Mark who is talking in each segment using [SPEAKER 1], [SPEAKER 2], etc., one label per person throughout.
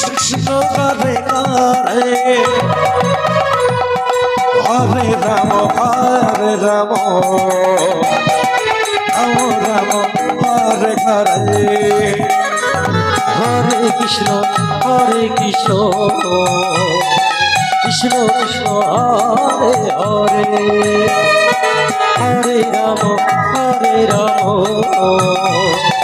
[SPEAKER 1] কৃষ্ণ করে করে হরে রাম হরে রাম রাম রাম হরে হরে হরে কৃষ্ণ হরে কৃষ্ণ কৃষ্ণ কৃষ্ণ হরে হরে হরে রাম হরে রাম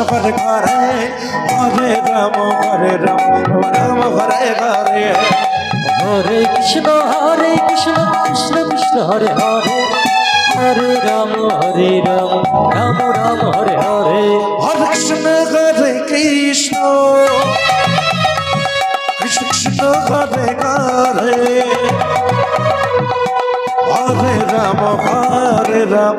[SPEAKER 1] আমার ঘরে হরে রাম হরে রাম রাম হরে হরে হরে কৃষ্ণ হরে কৃষ্ণ কৃষ্ণ কৃষ্ণ হরে হরে হরে রাম হরে রাম রাম রাম হরে হরে হরে কৃষ্ণ হরে কৃষ্ণ কৃষ্ণ কৃষ্ণ হরে হরে হরে রাম হরে রাম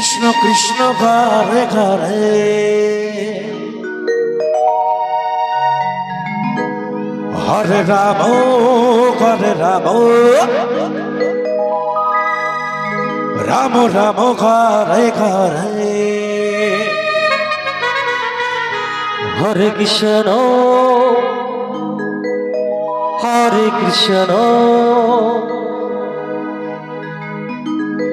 [SPEAKER 1] কৃষ্ণ কৃষ্ণ ঘরে ঘরে হরে রাম ঘরে রাম রাম রাম ঘরে ঘরে হরে কৃষ্ণ হরে কৃষ্ণ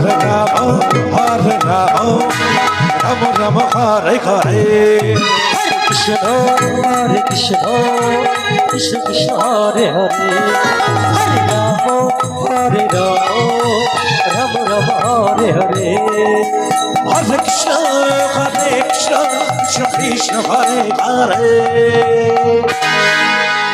[SPEAKER 1] হর নাম হর নাম রাম রাম হরে হরে কৃষ্ণ হরে কৃষ্ণ কৃষ্ণ কৃষ্ণ হরে হরে হরে রাম হরে রাম রাম রাম হরে হরে হরে কৃষ্ণ হরে কৃষ্ণ কৃষ্ণ কৃষ্ণ হরে হরে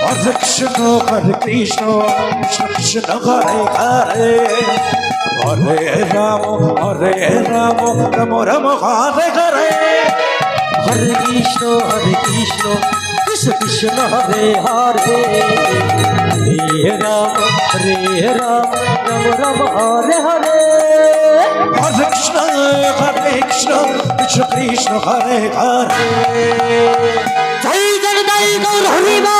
[SPEAKER 1] Hare Krishna, Hare Krishna, Krishna Hare Hare. Hare Rama, Hare Rama, Rama Rama Hare Hare. Hare Krishna, Hare Krishna, Krishna Krishna Hare Hare. Hare Rama, Hare Rama, Rama Rama Hare Hare. Hare Krishna, Hare Krishna, Krishna Krishna Hare Hare.
[SPEAKER 2] Jai Jai Jai Gaur Hari Ram.